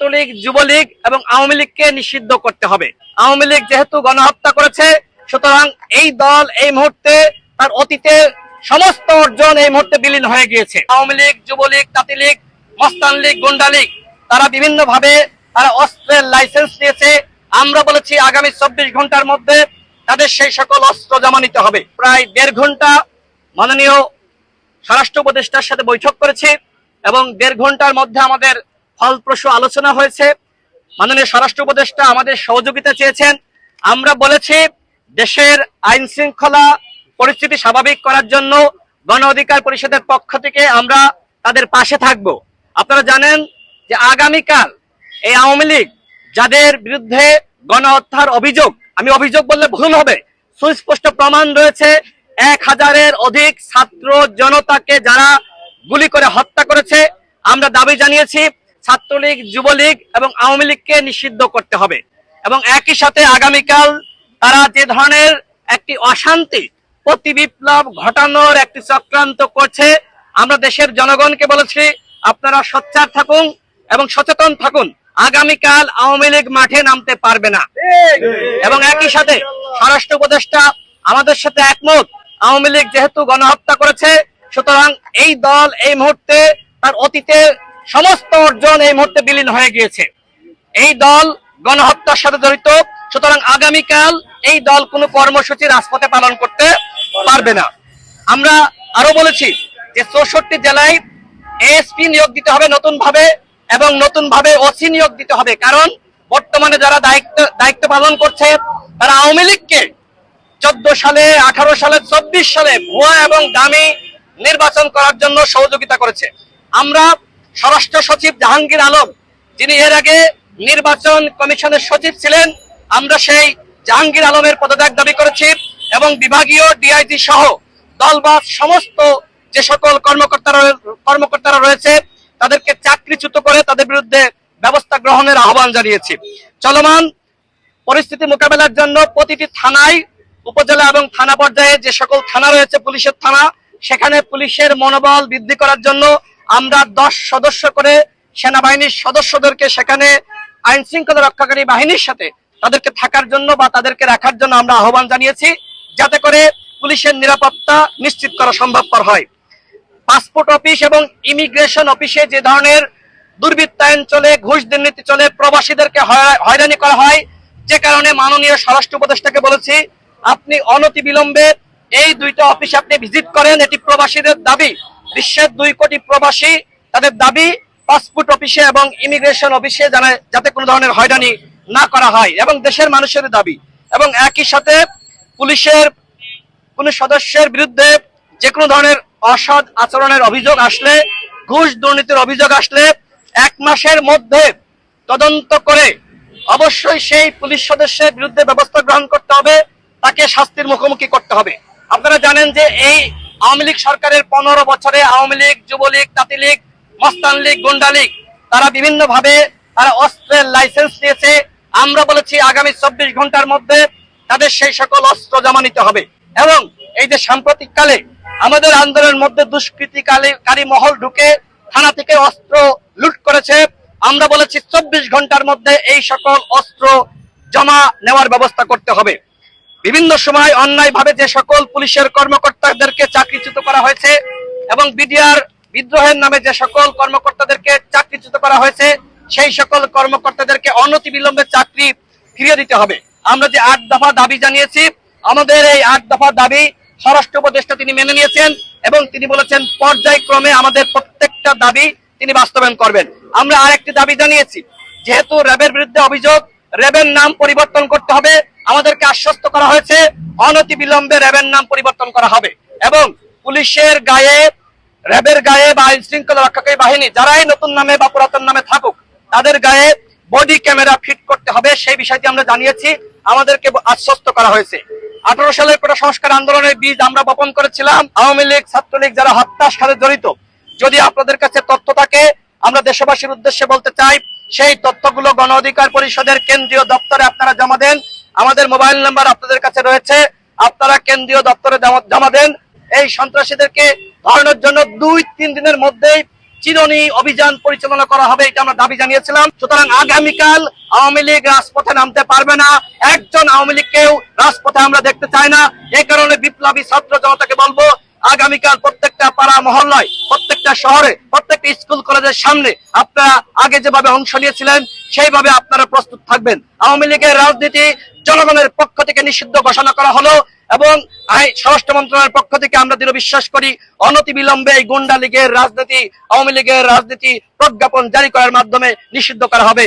ছাত্রলীগ, যুবলীগ এবং আওয়ামী লীগকে নিষিদ্ধ করতে হবে। আওয়ামী লীগ যেহেতু গণহত্যা করেছে, সুতরাং এই দল এই মুহূর্তে তার অতীতে সমস্ত অর্জন এই মুহূর্তে বিলীন হয়ে গিয়েছে। আওয়ামী লীগ, যুবলীগ তাঁতি লীগ মস্তান লীগ, গুন্ডা লীগ, তারা বিভিন্ন ভাবে তারা অস্ত্রের লাইসেন্স নিয়েছে। আমরা বলেছি আগামী চব্বিশ ঘণ্টার মধ্যে তাদের সেই সকল অস্ত্র জমা নিতে হবে। প্রায় দেড় ঘণ্টা মাননীয় স্বরাষ্ট্র উপদেষ্টার সাথে বৈঠক করেছি এবং দেড় ঘণ্টার মধ্যে আমাদের ফলপ্রসূ আলোচনা হয়েছে। মাননীয় স্বরাষ্ট্র উপদেষ্টা আমাদের সহযোগিতা চেয়েছেন। আমরা বলেছি, দেশের আইন শৃঙ্খলা পরিস্থিতি স্বাভাবিক করার জন্য গণ অধিকার পরিষদের পক্ষ থেকে আমরা তাদের পাশে থাকব। আপনারা জানেন যে আগামীকাল এই আওয়ামী লীগ যাদের বিরুদ্ধে গণহত্যার অভিযোগ, আমি অভিযোগ বললে ভুল হবে, সুস্পষ্ট প্রমাণ রয়েছে, এক হাজারের অধিক ছাত্র জনতাকে যারা গুলি করে হত্যা করেছে। আমরা দাবি জানিয়েছি ছাত্রলীগ, যুবলীগ এবং আওয়ামী লীগকে নিষিদ্ধ করতে হবে। এবং একই সাথে আগামীকাল তারা যে ধরনের একটি অশান্তি প্রতি বিপ্লব ঘটানোর একটি চক্রান্ত করছে, আমরা দেশের জনগণকে বলেছি, আপনারা সোচ্চার থাকুন এবং সচেতন থাকুন। আগামীকাল আওয়ামী লীগ মাঠে নামতে পারবে না। এবং একই সাথে স্বরাষ্ট্র উপদেষ্টা আমাদের সাথে একমত, আওয়ামী লীগ যেহেতু গণহত্যা করেছে, সুতরাং এই দল এই মুহূর্তে তার অতীতে সমস্ত অর্জন এই মুহূর্তে বিলীন হয়ে গিয়েছে। এই দল গণহত্যার সাথে জড়িত, সুতরাং আগামীকাল এই দল কোনো কর্মসূচি রাজপথে পালন করতে পারবে না। আমরা আরও বলেছি যে চৌষট্টি জেলায় এএসপি নিয়োগ দিতে হবে নতুন ভাবে এবং নতুন ভাবে ওসি নিয়োগ দিতে হবে। কারণ বর্তমানে যারা দায়িত্ব দায়িত্ব পালন করছে, তারা আওয়ামী লীগকে চোদ্দ সালে, আঠারো সালে, চব্বিশ সালে ভুয়া এবং দামি নির্বাচন করার জন্য সহযোগিতা করেছে। আমরা স্বরাষ্ট্র সচিব জাহাঙ্গীর আলম, যিনি এর আগে নির্বাচন কমিশনের সচিব ছিলেন, আমরা সেই জাহাঙ্গীর আলমের পদত্যাগ দাবি করেছি এবং বিভাগীয় ডিআইজি সহ দলবাদ সমস্ত যে সকল কর্মকর্তারা কর্মকর্তারা রয়েছে, তাদেরকে চাকরিচ্যুত করে তাদের বিরুদ্ধে ব্যবস্থা গ্রহণের আহ্বান জানিয়েছি। চলমান পরিস্থিতি মোকাবেলার জন্য প্রতিটি থানায়, উপজেলা এবং থানা পর্যায়ে যে সকল থানা রয়েছে, পুলিশের থানা, সেখানে পুলিশের মনোবল বৃদ্ধি করার জন্য আমরা দশ সদস্য করে সেনাবাহিনীর সদস্যদেরকে সেখানে আইন শৃঙ্খলা রক্ষাকারী বাহিনীর সাথে তাদেরকে থাকার জন্য বা তাদেরকে রাখার জন্য আমরা আহ্বান জানিয়েছি, যাতে করে পুলিশের নিরাপত্তা নিশ্চিত করা সম্ভবপর হয়। পাসপোর্ট অফিস এবং ইমিগ্রেশন অফিসে যে ধরনের দুর্বৃত্তায়ন চলে, ঘুষ দুর্নীতি চলে, প্রবাসীদেরকে হয়রানি করা হয়, যে কারণে মাননীয় স্বরাষ্ট্র উপদেষ্টাকে বলেছি, আপনি অনতি বিলম্বে এই দুইটা অফিস আপনি ভিজিট করেন, এটি প্রবাসীদের দাবি। বিশ্বের দুই কোটি প্রবাসী তাদের দাবি, পাসপোর্ট অফিসে এবং ইমিগ্রেশন অফিসে জানা যাতে কোনো ধরনের হয়রানি না করা হয় এবং দেশের মানুষের দাবি। এবং একই সাথে পুলিশের কোন সদস্যের বিরুদ্ধে যে কোনো ধরনের অসৎ আচরণের অভিযোগ আসলে, ঘুষ দুর্নীতির অভিযোগ আসলে এক মাসের মধ্যে তদন্ত করে অবশ্যই সেই পুলিশ সদস্যের বিরুদ্ধে ব্যবস্থা গ্রহণ করতে হবে, তাকে শাস্তির মুখোমুখি করতে হবে। আপনারা জানেন যে এই আওয়ামী লীগ সরকারের পনেরো বছরে আওয়ামী লীগ, যুবলীগ তাঁতি লীগ মস্তান লীগ, গুন্ডা লীগ, তারা বিভিন্ন ভাবে তারা অস্ত্রের লাইসেন্স নিয়েছে। আমরা বলেছি আগামী চব্বিশ ঘণ্টার মধ্যে তাদের সেই সকল অস্ত্র জমা নিতে হবে। এবং এই যে সাম্প্রতিক কালে আমাদের আন্দোলনের মধ্যে দুষ্কৃতিকারী মহল ঢুকে থানা থেকে অস্ত্র লুট করেছে, আমরা বলেছি চব্বিশ ঘণ্টার মধ্যে এই সকল অস্ত্র জমা নেওয়ার ব্যবস্থা করতে হবে। বিভিন্ন সময় অন্যায় ভাবে যে সকল পুলিশের কর্মকর্তাদেরকে চাকরিচ্যুত করা হয়েছে এবং বিডিআর বিদ্রোহের নামে যে সকল কর্মকর্তাদেরকে চাকরিচ্যুত করা হয়েছে, সেই সকল কর্মকর্তাদেরকে অনতি বিলম্বে চাকরি ফিরিয়ে দিতে হবে। আমরা যে আট দফা দাবি জানিয়েছি, আমাদের এই আট দফা দাবি স্বরাষ্ট্র উপদেষ্টা তিনি মেনে নিয়েছেন এবং তিনি বলেছেন, পর্যায়ক্রমে আমাদের প্রত্যেকটা দাবি তিনি বাস্তবায়ন করবেন। আমরা আরেকটি দাবি জানিয়েছি, যেহেতু র্যাবের বিরুদ্ধে অভিযোগ র্যাবের নাম পরিবর্তন করতে হবে। আমাদেরকে আশ্বস্ত করা হয়েছে অনতি বিলম্বে র্যাবের নাম পরিবর্তন করা হবে। এবং পুলিশের গায়ে র্যাবের গায়ে বা আইন শৃঙ্খলা রক্ষাকারী বাহিনী, যারাই নতুন নামে বা পুরাতন নামে থাকুক, তাদের গায়ে বডি ক্যামেরা ফিট করতে হবে। সেই বিষয়টি আমরা জানিয়েছি, আমাদেরকে আশ্বস্ত করা হয়েছে। আঠারো সালের কোটা সংস্কার আন্দোলনের বীজ আমরা বপন করেছিলাম। আওয়ামী লীগ, ছাত্রলীগ যারা হত্যার সাথে জড়িত, যদি আপনাদের কাছে তথ্য থাকে, আমরা দেশবাসীর উদ্দেশ্যে বলতে চাই সেই তথ্যগুলো গণ অধিকার পরিষদের কেন্দ্রীয় দপ্তরে আপনারা জমা দেন। আমাদের মোবাইল নাম্বার আপনাদের কাছে রয়েছে। আপনারা কেন্দ্রীয় দপ্তরে জমা- দেন। এই সন্ত্রাসীদেরকে ধরানোর জন্য দুই তিন দিনের মধ্যেই চিরনি অভিযান পরিচালনা করা হবে, এটা আমরা দাবি জানিয়েছিলাম। সুতরাং আগামীকাল আওয়ামী লীগ রাজপথে নামতে পারবে না। একজন আওয়ামী লীগকেও রাজপথে আমরা দেখতে চাই না। এই কারণে বিপ্লবী ছাত্র জনতাকে বলব আগামীকাল প্রত্যেকটা পাড়া মহল্লায় প্রত্যেকটা শহরে, প্রত্যেকটা স্কুল, কলেজের সামনে আপনারা আগে যেভাবে অংশ নিয়েছিলেন, সেইভাবে আপনারা প্রস্তুত থাকবেন। আওয়ামী লীগের রাজনীতি জনগণের পক্ষ থেকে নিষিদ্ধ ঘোষণা করা হলো এবং স্বরাষ্ট্র মন্ত্রণালয়ের পক্ষ থেকে আমরা দৃঢ় বিশ্বাস করি অনতি বিলম্বে এই গুন্ডা লীগের রাজনীতি, আওয়ামী লীগের রাজনীতি প্রজ্ঞাপন জারি করার মাধ্যমে নিষিদ্ধ করা হবে।